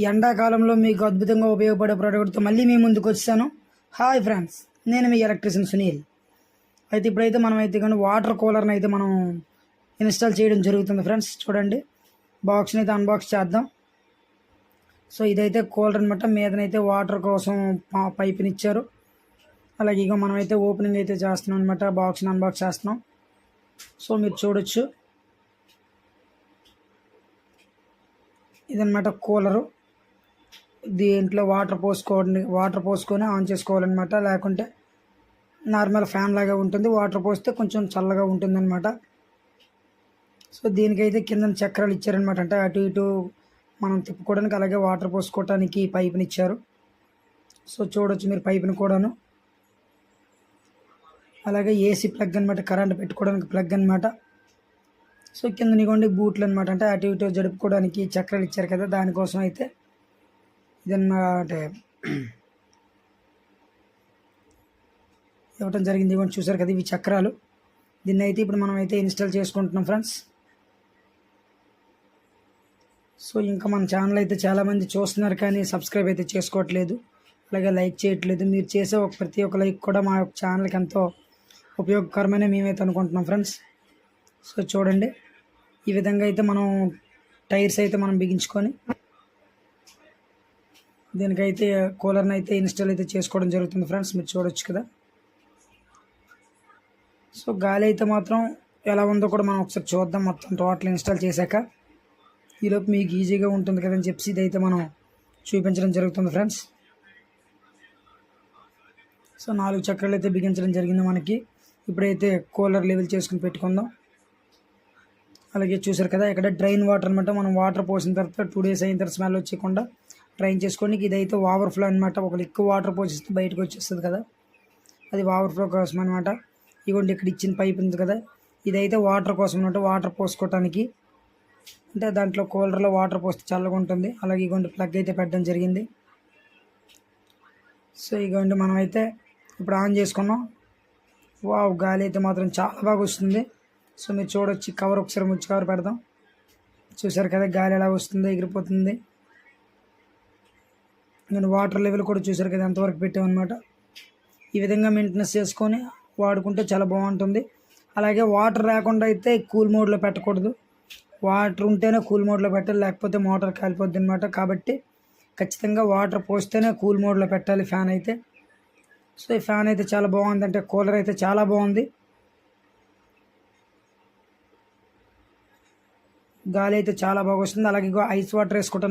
ఈ ఎండాకాలంలో మీకు అద్భుతంగా ఉపయోగపడే ప్రోడక్ట్తో మళ్ళీ మీ ముందుకు వచ్చాను. హాయ్ ఫ్రెండ్స్ నేను మీ ఎలక్ట్రీషియన్ సునీల్. అయితే ఇప్పుడైతే మనం అయితే కానీ వాటర్ కూలర్ని అయితే మనం ఇన్స్టాల్ చేయడం జరుగుతుంది ఫ్రెండ్స్ చూడండి. బాక్స్ని అయితే అన్బాక్స్ చేద్దాం. సో ఇదైతే కూలర్ అనమాట మీదనైతే వాటర్ కోసం పైప్ని పైపుని ఇచ్చారు అలాగే ఇక మనమైతే ఓపెనింగ్ అయితే చేస్తున్నాం అనమాట బాక్స్ని అన్బాక్స్ చేస్తున్నాం. సో మీరు చూడొచ్చు. ఇదనమాట కూలరు దీంట్లో వాటర్ పోసుకోండి వాటర్ పోసుకొని ఆన్ చేసుకోవాలన్నమాట. లేకుంటే నార్మల్ ఫ్యాన్ లాగా ఉంటుంది. వాటర్ పోస్తే కొంచెం చల్లగా ఉంటుందన్నమాట. సో దీనికైతే కింద చక్రాలు ఇచ్చారనమాట అంటే అటు ఇటు మనం తిప్పుకోవడానికి అలాగే వాటర్ పోసుకోవడానికి పైపుని ఇచ్చారు. సో చూడొచ్చు మీరు పైపుని కూడాను. అలాగే ఏసీ ప్లగ్ అనమాట కరెంట్ పెట్టుకోవడానికి ప్లగ్ అనమాట సో కింద నీకోండి బూట్లు అనమాట అంటే అటు ఇటు జరుపుకోవడానికి చక్రాలు ఇచ్చారు కదా దానికోసం అయితే ఇదన్నమాట అంటే ఇవ్వటం జరిగింది ఇవ్వండి. చూసారు కదా ఇవి చక్రాలు. దీన్ని అయితే ఇప్పుడు మనం అయితే ఇన్స్టాల్ చేసుకుంటున్నాం ఫ్రెండ్స్. సో ఇంకా మన ఛానల్ అయితే చాలామంది చూస్తున్నారు కానీ సబ్స్క్రైబ్ అయితే చేసుకోవట్లేదు. అలాగే లైక్ చేయట్లేదు. మీరు చేసే ఒక ప్రతి ఒక్క లైక్ కూడా మా యొక్క ఛానల్కి ఎంతో ఉపయోగకరమైన మేమైతే అనుకుంటున్నాం ఫ్రెండ్స్. సో చూడండి. ఈ విధంగా అయితే మనం టైర్స్ అయితే మనం బిగించుకొని దీనికైతే కూలర్ని అయితే ఇన్స్టాల్ అయితే చేసుకోవడం జరుగుతుంది ఫ్రెండ్స్ మీరు చూడొచ్చు కదా. సో గాలి అయితే మాత్రం ఎలా ఉందో కూడా మనం ఒకసారి చూద్దాం మొత్తం టోటల్ ఇన్స్టాల్ చేశాక. ఈలోపు మీకు ఈజీగా ఉంటుంది కదని చెప్పి ఇదైతే మనం చూపించడం జరుగుతుంది ఫ్రెండ్స్. సో నాలుగు చక్రాలు అయితే బిగించడం జరిగింది మనకి. ఇప్పుడైతే కూలర్ లెవెల్ చేసుకుని పెట్టుకుందాం. అలాగే చూసారు కదా ఇక్కడ డ్రైన్ వాటర్ అనమాట మనం వాటర్ పోసిన తర్వాత టూ డేస్ అయిన తర్వాత స్మెల్ వచ్చేయకుండా డ్రైన్ చేసుకోండి ఇదైతే ఓవర్ఫ్లో అనమాట ఒకళ్ళు ఎక్కువ వాటర్ పోసిస్తే బయటకు వచ్చేస్తుంది కదా. అది ఓవర్ఫ్లో కోసం అనమాట ఇగోండి ఇక్కడ ఇచ్చిన పైప్ ఉంది కదా. ఇదైతే వాటర్ కోసం అనమాట వాటర్ పోసుకోవటానికి అంటే దాంట్లో కూలర్లో వాటర్ పోస్తే చల్లగా ఉంటుంది. అలాగే ఇగోండి ప్లగ్ అయితే పెట్టడం జరిగింది. సో ఇగోండి మనమైతే ఇప్పుడు ఆన్ చేసుకున్నాం. వావ్ గాలి అయితే మాత్రం చాలా బాగా వస్తుంది. సో మీరు చూడొచ్చు కవర్ ఒకసారి ముచ్చి కవర్ పెడదాం. చూసారు కదా గాలి ఎలా వస్తుందో ఎగిరిపోతుంది. నేను వాటర్ లెవెల్ కూడా చూసారు కదా ఎంతవరకు పెట్టామన్నమాట. ఈ విధంగా మెయింటెనెన్స్ చేసుకొని వాడుకుంటే చాలా బాగుంటుంది. అలాగే వాటర్ లేకుండా అయితే కూల్ మోడ్లో పెట్టకూడదు. వాటర్ ఉంటేనే కూల్ మోడ్లో పెట్టాలి లేకపోతే మోటార్ కాలిపోద్ది అనమాట కాబట్టి ఖచ్చితంగా వాటర్ పోస్తేనే కూల్ మోడ్లో పెట్టాలి ఫ్యాన్ అయితే. సో ఈ ఫ్యాన్ అయితే చాలా బాగుంది అంటే కూలర్ అయితే చాలా బాగుంది. గాలి అయితే చాలా బాగా వస్తుంది. అలాగే ఐస్ వాటర్ వేసుకుంటాను